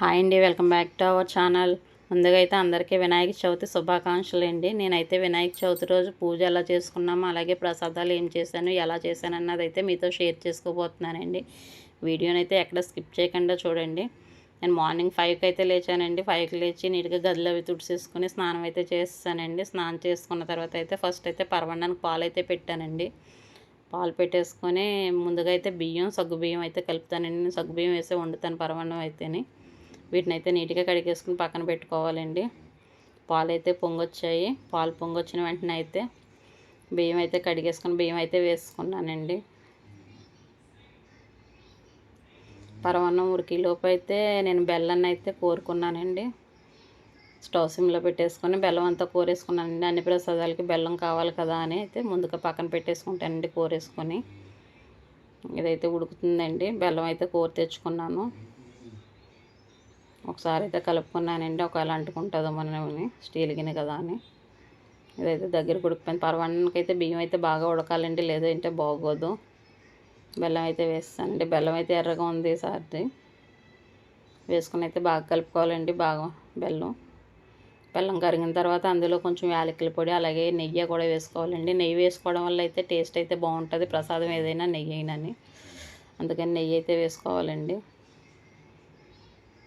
Hi అండి welcome back to our channel. ముందుగా అయితే అందరికీ వినాయక చవితి శుభాకాంక్షలు అండి. నేనైతే వినాయక చవితి రోజు పూజ ఎలా చేసుకున్నాము అలాగే ప్రసాదాలు ఏం చేశాను ఎలా చేశాను అన్నది అయితే మీతో షేర్ చేసుకోబోతున్నానండి. వీడియోనైతే ఎక్కడ స్కిప్ చేయకుండా చూడండి. నేను మార్నింగ్ ఫైవ్కి అయితే లేచానండి. ఫైవ్కి లేచి నీట్గా గదిలో అవి తుడిసేసుకుని స్నానం అయితే చేస్తానండి స్నానం చేసుకున్న తర్వాత అయితే ఫస్ట్ అయితే పరవడానికి పాలు అయితే పెట్టానండి. పాలు పెట్టేసుకొని ముందుగా అయితే బియ్యం సగ్గు బియ్యం అయితే కలుపుతానండి. నేను సగ్గు బియ్యం వేసి వండుతాను పరవన్నం అయితేని. వీటిని అయితే నీట్గా కడిగేసుకుని పక్కన పెట్టుకోవాలండి. పాలు అయితే పొంగొచ్చాయి. పాలు పొంగొచ్చిన వెంటనే అయితే బియ్యం అయితే కడిగేసుకుని బియ్యం అయితే వేసుకున్నానండి. పరమాన్నం ఉరికిలోపు అయితే నేను బెల్లాన్ని అయితే కోరుకున్నానండి. స్టవ్ సిమ్లో పెట్టేసుకొని బెల్లం అంతా కోరేసుకున్నానండి. అన్ని ప్రసాదాలకి బెల్లం కావాలి కదా అని అయితే ముందుగా పక్కన పెట్టేసుకుంటానండి కోరేసుకొని. ఇదైతే ఉడుకుతుందండి. బెల్లం అయితే కూర తెచ్చుకున్నాను. ఒకసారి అయితే కలుపుకున్నానండి. ఒకవేళ అంటుకుంటుందో మనని స్టీల్ గిన్నె కదా అని. ఇదైతే దగ్గర ఉడికిపోయింది. పరవానికి బియ్యం అయితే బాగా ఉడకాలండి. లేదంటే బాగోదు. బెల్లం అయితే వేస్తానండి. బెల్లం అయితే ఎర్రగా ఉంది సార్ది వేసుకుని అయితే బాగా కలుపుకోవాలండి బాగా బెల్లం. బెల్లం కరిగిన తర్వాత అందులో కొంచెం యాలకుల పొడి అలాగే నెయ్యి కూడా వేసుకోవాలండి. నెయ్యి వేసుకోవడం వల్ల అయితే టేస్ట్ అయితే బాగుంటుంది. ప్రసాదం ఏదైనా నెయ్యి అయినా అందుకని నెయ్యి అయితే వేసుకోవాలండి.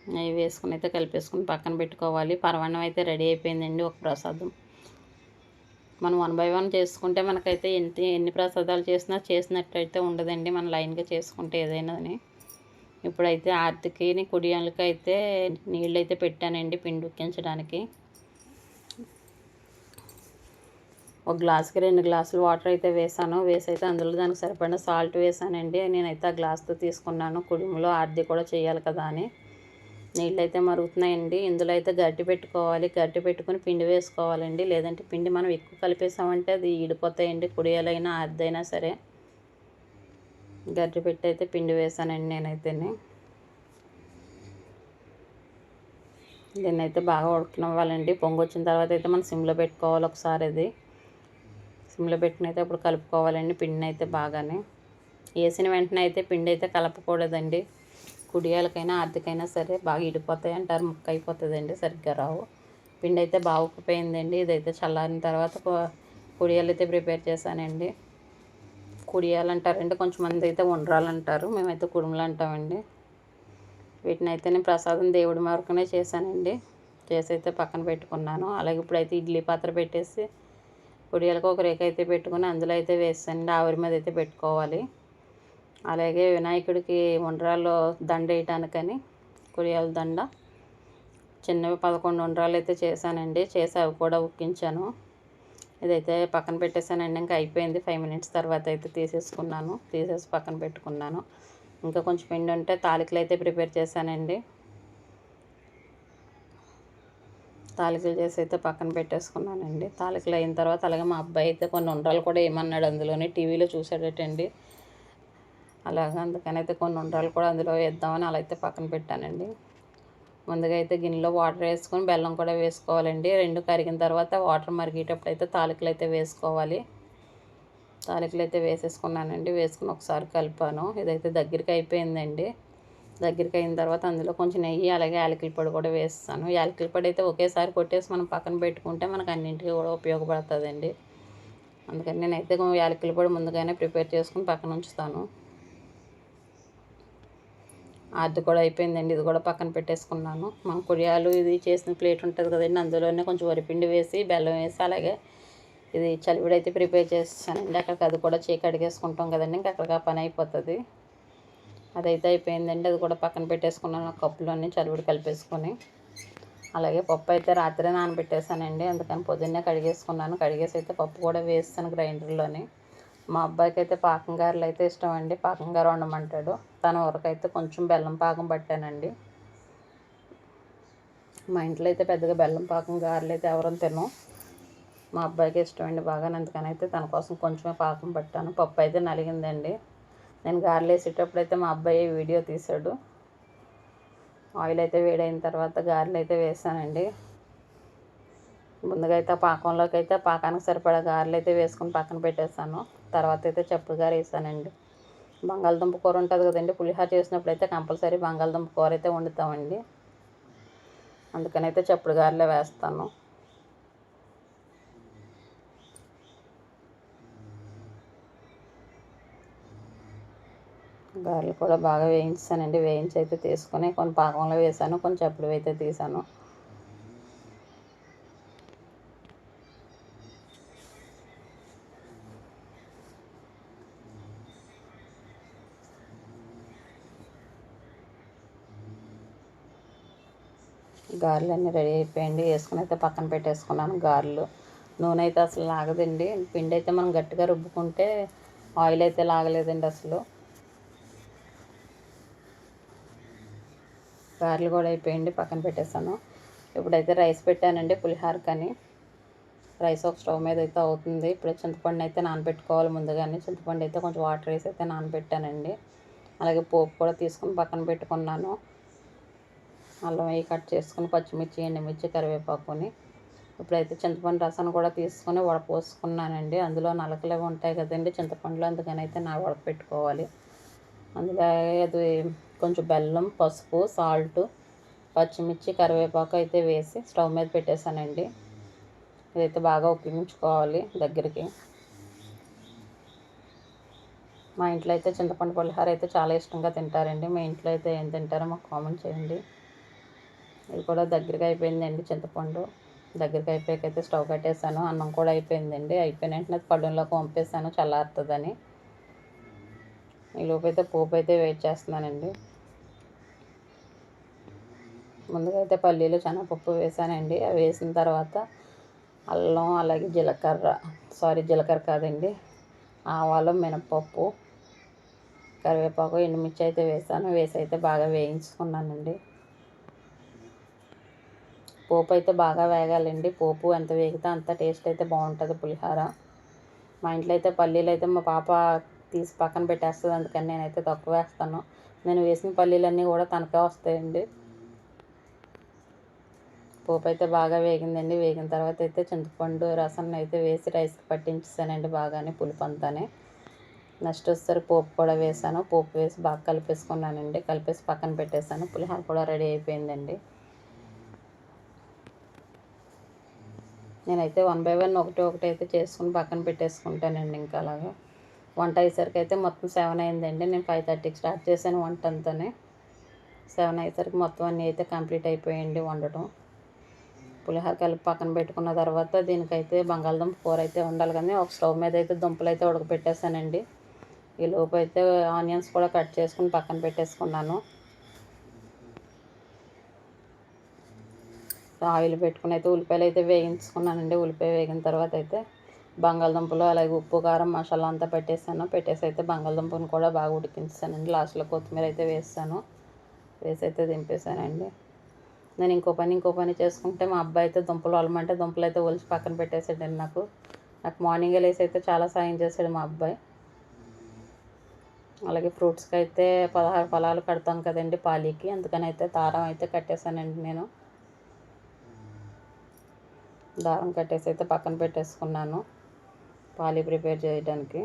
నెయ్యి వేసుకుని అయితే కలిపేసుకుని పక్కన పెట్టుకోవాలి. పరమాన్నం అయితే రెడీ అయిపోయిందండి ఒక ప్రసాదం. మనం వన్ బై వన్ చేసుకుంటే మనకైతే ఎన్ని ఎన్ని ప్రసాదాలు చేసినా చేసినట్టయితే ఉండదండి. మనం లైన్గా చేసుకుంటే ఏదైనా ఇప్పుడైతే ఆర్తికి కుడియాలకి అయితే నీళ్ళు అయితే పెట్టానండి పిండి ఉక్కించడానికి. ఒక గ్లాస్కి రెండు గ్లాసులు వాటర్ అయితే వేసాను. వేసి అయితే అందులో దానికి సరిపడిన సాల్ట్ వేసానండి. నేనైతే ఆ గ్లాస్తో తీసుకున్నాను. కుడుములో ఆర్ది కూడా చేయాలి కదా అని. నీళ్ళు అయితే మరుగుతున్నాయండి. ఇందులో అయితే గడ్డి పెట్టుకోవాలి. గడ్డి పెట్టుకుని పిండి వేసుకోవాలండి. లేదంటే పిండి మనం ఎక్కువ కలిపేసామంటే అది ఈడిపోతాయండి. కుడియాలైనా అద్దైనా సరే. గడ్డి పెట్టి అయితే పిండి వేసానండి నేనైతే దీన్నైతే బాగా ఉడకనివ్వాలండి. పొంగు వచ్చిన తర్వాత అయితే మనం సిమ్లో పెట్టుకోవాలి ఒకసారి అది. సిమ్లో పెట్టిన అయితే అప్పుడు కలుపుకోవాలండి పిండిని అయితే బాగానే. వేసిన వెంటనే అయితే పిండి అయితే కలపకూడదండి. కుడియాలకైనా ఆర్థికైనా సరే బాగా ఇడిపోతాయి అంటారు. ముక్క అయిపోతుందండి సరిగ్గా రావు. పిండి అయితే బాగా ఉక్కిపోయిందండి. ఇదైతే చల్లారిన తర్వాత కుడియాలు అయితే ప్రిపేర్ చేశానండి. కుడియాలు అంటారండి కొంచెం మంది అయితే ఉండ్రాలు అంటారు మేమైతే కుడుములు అంటామండి. వీటిని అయితే నేను ప్రసాదం దేవుడి వరకునే చేశానండి. చేసి అయితే పక్కన పెట్టుకున్నాను. అలాగే ఇప్పుడైతే ఇడ్లీ పాత్ర పెట్టేసి కుడియాలకు ఒక రేఖ అయితే పెట్టుకుని అందులో అయితే వేసానండి ఆవిరి మీద అయితే పెట్టుకోవాలి. అలాగే వినాయకుడికి ఉండ్రాలు దండ వేయటానికని కుడియాల దండ. చిన్నవి పదకొండు ఉండ్రాలు అయితే చేశానండి. చేసి అవి కూడా ఉక్కించాను. ఇదైతే పక్కన పెట్టేశానండి. ఇంకా అయిపోయింది. ఫైవ్ మినిట్స్ తర్వాత అయితే తీసేసుకున్నాను. తీసేసి పక్కన పెట్టుకున్నాను. ఇంకా కొంచెం పిండి ఉంటే తాలికలు అయితే ప్రిపేర్ చేశానండి. తాలికలు చేసి అయితే పక్కన పెట్టేసుకున్నానండి. తాలికలు అయిన తర్వాత అలాగే మా అబ్బాయి అయితే కొన్ని ఉండ్రాలు కూడా ఏమన్నాడు అందులోనే టీవీలో చూసాడటండి అలాగా. అందుకని అయితే కొన్ని ఉండ్రాలు కూడా అందులో వేద్దామని అలా అయితే పక్కన పెట్టానండి. ముందుగా అయితే గిన్నెలో వాటర్ వేసుకొని బెల్లం కూడా వేసుకోవాలండి. రెండు కరిగిన తర్వాత వాటర్ మరిగేటప్పుడు అయితే తాలికలు అయితే వేసుకోవాలి. తాలికలు అయితే వేసేసుకున్నానండి. వేసుకుని ఒకసారి కలిపాను. ఇదైతే దగ్గరికి అయిపోయిందండి. దగ్గరికి అయిన తర్వాత అందులో కొంచెం నెయ్యి అలాగే యాలకుల పొడి కూడా వేస్తాను. యాలకుల పొడి అయితే ఒకేసారి కొట్టేసి మనం పక్కన పెట్టుకుంటే మనకు అన్నింటికి కూడా ఉపయోగపడుతుందండి. అందుకని నేనైతే యాలకుల పొడి ముందుగానే ప్రిపేర్ చేసుకుని పక్కన ఉంచుతాను. అది కూడా అయిపోయిందండి. ఇది కూడా పక్కన పెట్టేసుకున్నాను. మన కుడియాలు ఇది చేసిన ప్లేట్ ఉంటుంది కదండి అందులోనే కొంచెం వరిపిండి వేసి బెల్లం వేసి అలాగే ఇది చలివిడి అయితే ప్రిపేర్ చేస్తానండి. అక్కడికి అది కూడా చేయి కడిగేసుకుంటాం కదండి ఇంకా అక్కడికి ఆ పని అయిపోతుంది. అదైతే అయిపోయిందండి. అది కూడా పక్కన పెట్టేసుకున్నాను కప్పులోని చలివిడి కలిపేసుకొని. అలాగే పప్పు అయితే రాత్రే నానబెట్టేసానండి అందుకని పొద్దున్నే కడిగేసుకున్నాను. కడిగేసి అయితే పప్పు కూడా వేస్తాను గ్రైండర్లోని. మా అబ్బాయికి అయితే పాకం గారెలు అయితే ఇష్టం అండి పాకం గారు వండమంటాడు. తన వరకు అయితే కొంచెం బెల్లం పాకం పట్టానండి. మా ఇంట్లో అయితే పెద్దగా బెల్లం పాకం గారెలు అయితే ఎవరూ తినం మా అబ్బాయికి ఇష్టం అండి బాగా అందుకని అయితే తన కోసం కొంచెమే పాకం పట్టాను. పప్పు అయితే నలిగిందండి. నేను గారెలు వేసేటప్పుడు అయితే మా అబ్బాయి వీడియో తీశాడు. ఆయిల్ అయితే వేడైన తర్వాత గారెలు అయితే వేసానండి. ముందుగా అయితే పాకంలోకి అయితే పాకానికి సరిపడా గారెలు అయితే వేసుకొని పక్కన పెట్టేస్తాను తర్వాత అయితే చెప్పులు గారు వేసానండి బంగాళదుంప కూర ఉంటుంది కదండి పులిహోర చేసినప్పుడు అయితే కంపల్సరీ బంగాళదుంప కూర అయితే వండుతామండి. అందుకని అయితే చప్పుడు గారెలే వేస్తాను. గారెలు కూడా బాగా వేయించానండి. వేయించి అయితే తీసుకొని కొన్ని పాకంలో వేసాను కొన్ని చప్పుడు అయితే తీసాను. గారెలు అన్నీ రెడీ అయిపోయింది వేసుకుని అయితే పక్కన పెట్టేసుకున్నాను గారెలు. నూనె అయితే అసలు లాగదండి. పిండి అయితే మనం గట్టిగా రుబ్బుకుంటే ఆయిల్ అయితే లాగలేదండి అసలు. గారెలు కూడా అయిపోయింది పక్కన పెట్టేశాను. ఇప్పుడైతే రైస్ పెట్టానండి పులిహార కానీ రైస్ ఒక స్టవ్ మీద అయితే అవుతుంది. ఇప్పుడు చింతపండు అయితే నానబెట్టుకోవాలి ముందుగానే. చింతపండు అయితే కొంచెం వాటర్ వేసి అయితే నానబెట్టానండి. అలాగే పోపు కూడా తీసుకుని పక్కన పెట్టుకున్నాను. అల్లం వేయి కట్ చేసుకుని పచ్చిమిర్చి ఎండుమిర్చి కరివేపాకుని ఇప్పుడైతే చింతపండు రసం కూడా తీసుకొని వడపోసుకున్నానండి అందులో నలకలు ఉంటాయి కదండి చింతపండులో అందుకని అయితే నా వడపెట్టుకోవాలి అందులో అది కొంచెం బెల్లం పసుపు సాల్ట్ పచ్చిమిర్చి కరివేపాకు అయితే వేసి స్టవ్ మీద పెట్టేశానండి. ఇదైతే బాగా ఉపయోగించుకోవాలి దగ్గరికి. మా ఇంట్లో అయితే చింతపండు పులిహార అయితే చాలా ఇష్టంగా తింటారండి. మీ ఇంట్లో అయితే ఏం తింటారో మాకు కామెంట్ చేయండి. ఇది కూడా దగ్గరగా అయిపోయిందండి చింతపండు. దగ్గరికి అయిపోయాకైతే స్టవ్ కట్టేసాను అన్నం కూడా అయిపోయిందండి. అయిపోయిన వెంటనే పళ్ళులోకి పంపేసాను చల్లారుతుందని. ఈ అయితే పోపు అయితే వెయిట్ చేస్తున్నానండి. ముందుగా అయితే పల్లీలు శనగపప్పు వేసానండి అవి వేసిన తర్వాత అల్లం అలాగే జీలకర్ర సారీ జీలకర్ర కాదండి ఆవాలు మినపప్పు కరివేపాకు ఎండుమిర్చి అయితే వేసాను వేసి అయితే బాగా వేయించుకున్నానండి. పోపు అయితే బాగా వేగాలండి. పోపు ఎంత వేగితే అంత టేస్ట్ అయితే బాగుంటుంది పులిహార. మా ఇంట్లో అయితే పల్లీలు అయితే మా పాప తీసి పక్కన పెట్టేస్తుంది. అందుకని నేనైతే తక్కువ వేస్తాను. నేను వేసిన పల్లీలన్నీ కూడా తనకే వస్తాయండి. పోపు అయితే బాగా వేగిందండి. వేగిన తర్వాత అయితే చింతపండు రసం అయితే వేసి రైస్కి పట్టించేసానండి బాగానే పులుపు అంతానే. నెక్స్ట్ వస్తారు పోపు కూడా వేసాను. పోపు వేసి బాగా కలిపేసుకున్నానండి. కలిపేసి పక్కన పెట్టేసాను పులిహార కూడా రెడీ అయిపోయిందండి. నేనైతే వన్ బై వన్ ఒకటి ఒకటి అయితే చేసుకుని పక్కన పెట్టేసుకుంటానండి ఇంకా అలాగా. వంట అయ్యేసరికి అయితే మొత్తం సెవెన్ అయిందండి. నేను ఫైవ్ థర్టీకి స్టార్ట్ చేశాను వంట అంతానే. సెవెన్ అయ్యేసరికి మొత్తం అన్నీ అయితే కంప్లీట్ అయిపోయింది వండటం. పులిహోర కలిపి పక్కన పెట్టుకున్న తర్వాత దీనికైతే బంగాళదుంప కూర అయితే ఉండాలి కానీ ఒక స్టవ్ మీద అయితే దుంపలు అయితే ఉడకపెట్టేసానండి ఈ లోపు అయితే ఆనియన్స్ కూడా కట్ చేసుకుని పక్కన పెట్టేసుకున్నాను. ఆయిల్ పెట్టుకుని అయితే ఉల్లిపాయలు అయితే వేయించుకున్నానండి. ఉల్లిపాయ వేగిన తర్వాత అయితే బంగాళదుంపలు అలాగే ఉప్పు కారం మసాలా అంతా పెట్టేసాను పెట్టేసి అయితే బంగాళదుంపను కూడా బాగా ఉడికించానండి లాస్ట్లో కొత్తిమీర అయితే వేసాను వేసి అయితే దింపేసానండి నేను ఇంకో పని ఇంకో పని చేసుకుంటే మా అబ్బాయి అయితే దుంపలు వలమంటే దుంపలు అయితే ఒలిచి పక్కన పెట్టేసాడండి నాకు. నాకు మార్నింగ్ లేసి అయితే చాలా సాయం చేశాడు మా అబ్బాయి. అలాగే ఫ్రూట్స్కి అయితే పదహారు ఫలాలు కడతాం కదండి పాలీకి. అందుకని అయితే దారం అయితే కట్టేశానండి నేను. దారం కట్టేసి అయితే పక్కన పెట్టేసుకున్నాను పాలి ప్రిపేర్ చేయడానికి.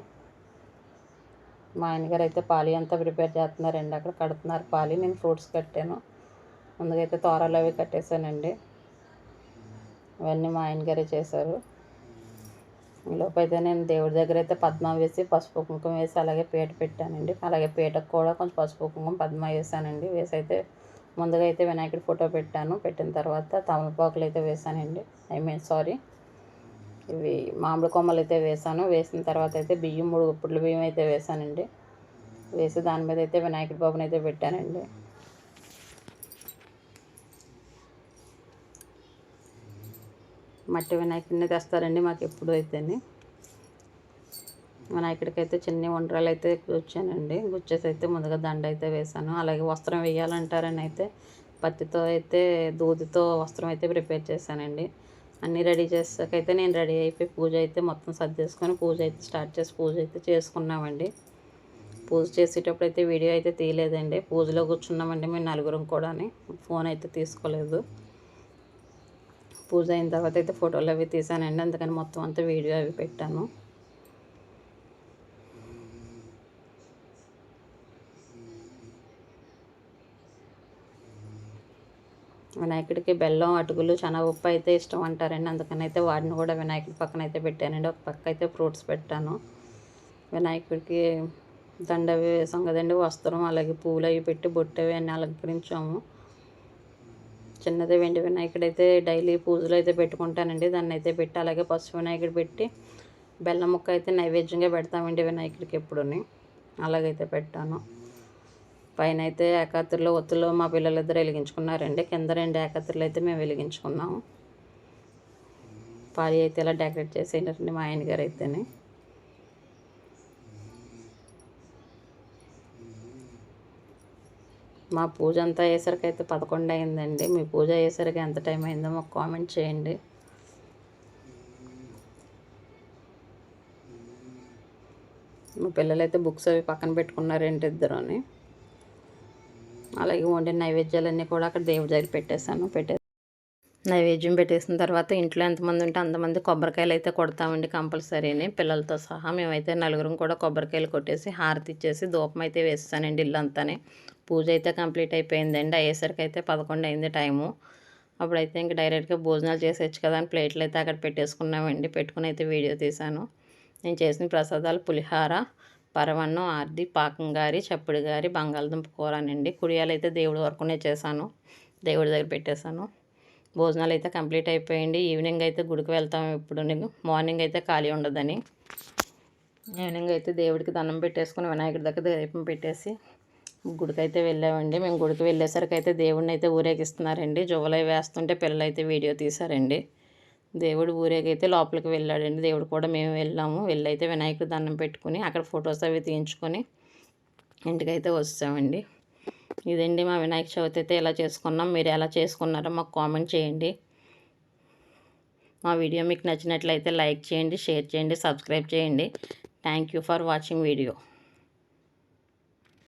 మా ఆయనగారు అయితే పాలి అంతా ప్రిపేర్ చేస్తున్నారండి. అక్కడ కడుతున్నారు పాలి. నేను ఫ్రూట్స్ కట్టాను. ముందుగా అయితే తోరలు అవి కట్టేశానండి. అవన్నీ మా ఆయనగారే చేశారు. లోపైతే నేను దేవుడి దగ్గర అయితే పద్మ వేసి పసుపు కుంకుమ వేసి అలాగే పీట పెట్టానండి. అలాగే పీటకు కూడా కొంచెం పసుపు కుంకుమ పద్మ వేసానండి. వేసి అయితే ముందుగా అయితే వినాయకుడి ఫోటో పెట్టాను. పెట్టిన తర్వాత తమలపాకులు అయితే వేసానండి. I mean sorry. ఇవి మామిడి కొమ్మలు అయితే వేసాను. వేసిన తర్వాత అయితే బియ్యం మూడు గుప్పుడ్ల బియ్యం అయితే వేసానండి. వేసి దాని మీద అయితే వినాయకుడి బాబుని అయితే పెట్టానండి. మట్టి వినాయకుడిని తెస్తారండి మాకు ఎప్పుడు అయితేనే. వినాయకుడికి అయితే చిన్న వంటరాలు అయితే గుచ్చానండి గుచ్చేసి అయితే ముందుగా దండ అయితే వేసాను అలాగే వస్త్రం వేయాలంటారని అయితే పత్తితో అయితే దూదితో వస్త్రం అయితే ప్రిపేర్ చేశానండి. అన్నీ రెడీ చేసాకైతే నేను రెడీ అయిపోయి పూజ అయితే మొత్తం సర్దేసుకొని పూజ అయితే స్టార్ట్ చేసి పూజ అయితే చేసుకున్నామండి. పూజ చేసేటప్పుడు అయితే వీడియో అయితే తీయలేదండి. పూజలో కూర్చున్నామండి మేము నలుగురం కూడా ఫోన్ అయితే తీసుకోలేదు. పూజ అయిన తర్వాత అయితే ఫోటోలు అవి తీసానండి అందుకని మొత్తం అంతా వీడియో అవి పెట్టాను. వినాయకుడికి బెల్లం అటుకులు శనగపప్పు అయితే ఇష్టం అంటారండి. అందుకని అయితే వాటిని కూడా వినాయకుడి పక్కన అయితే పెట్టానండి. ఒక పక్క అయితే ఫ్రూట్స్ పెట్టాను. వినాయకుడికి దండ వేసాం కదండి వస్త్రం అలాగే పూలు అవి పెట్టి బొట్టు అవి అన్నీ అలంకరించాము. చిన్నది వెండి వినాయకుడు అయితే డైలీ పూజలు అయితే పెట్టుకుంటానండి. దాన్ని అయితే పెట్టి అలాగే పసుపు వినాయకుడు పెట్టి బెల్లం ముక్క అయితే నైవేద్యంగా పెడతామండి వినాయకుడికి ఎప్పుడూ అలాగైతే పెట్టాను. పైన అయితే ఏకాత్రిలో ఒత్తులు మా పిల్లలిద్దరు వెలిగించుకున్నారండి. కింద రెండు ఏకాత్రులు అయితే మేము వెలిగించుకున్నాము పాలి అయితే ఇలా డెకరేట్ చేసేయండి మా ఆయన గారు అయితేనే. మా పూజ అంతా అయ్యేసరికి అయితే పదకొండు అయిందండి. మీ పూజ అయ్యేసరికి ఎంత టైం అయిందో మాకు కామెంట్ చేయండి. మా పిల్లలైతే బుక్స్ అవి పక్కన పెట్టుకున్నారేంటి ఇద్దరు అని. అలాగే వండిన నైవేద్యాలన్నీ కూడా అక్కడ దేవుడి దగ్గర పెట్టేశాను. పెట్టే నైవేద్యం పెట్టేసిన తర్వాత ఇంట్లో ఎంతమంది ఉంటే అంతమంది కొబ్బరికాయలు అయితే కొడతామండి కంపల్సరీని. పిల్లలతో సహా మేమైతే నలుగురం కూడా కొబ్బరికాయలు కొట్టేసి హారతి ఇచ్చేసి ధూపం అయితే వేస్తానండి ఇల్లు అంతానే పూజ అయితే కంప్లీట్ అయిపోయిందండి. అయ్యేసరికి అయితే పదకొండు అయింది టైము. అప్పుడైతే ఇంక డైరెక్ట్గా భోజనాలు చేసేచ్చు కదా అని ప్లేట్లు అయితే అక్కడ పెట్టేసుకున్నామండి. పెట్టుకుని అయితే వీడియో తీశాను. నేను చేసిన ప్రసాదాలు పులిహార పరవన్నం ఆర్ది పాకం గారి చప్పుడు గారి బంగాళదుంప కూరనండి కుడియాలు అయితే దేవుడి వరకునే చేశాను. దేవుడి దగ్గర పెట్టేశాను. భోజనాలు అయితే కంప్లీట్ అయిపోయింది. ఈవినింగ్ అయితే గుడికి వెళ్తాం ఇప్పుడు నేను. మార్నింగ్ అయితే ఖాళీ ఉండదని. ఈవినింగ్ అయితే దేవుడికి దండం పెట్టేసుకుని వినాయకుడి దగ్గర దీపం పెట్టేసి గుడికి అయితే వెళ్ళామండి. మేము గుడికి వెళ్ళేసరికి అయితే దేవుడిని అయితే ఊరేగిస్తున్నారండి. జువలై వేస్తుంటే పిల్లలు అయితే వీడియో తీశారండి. దేవుడు ఊరేగైతే లోపలికి వెళ్ళాడండి. దేవుడు కూడా మేము వెళ్ళాము. వెళ్ళైతే వినాయకుడు దండం పెట్టుకుని అక్కడ ఫొటోస్ అవి తీయించుకొని ఇంటికైతే వస్తామండి ఇదండి మా వినాయక చవితి అయితే ఎలా చేసుకున్నాం మీరు ఎలా చేసుకున్నారో మాకు కామెంట్ చేయండి. మా వీడియో మీకు నచ్చినట్లయితే లైక్ చేయండి షేర్ చేయండి సబ్స్క్రైబ్ చేయండి. Thank you for watching video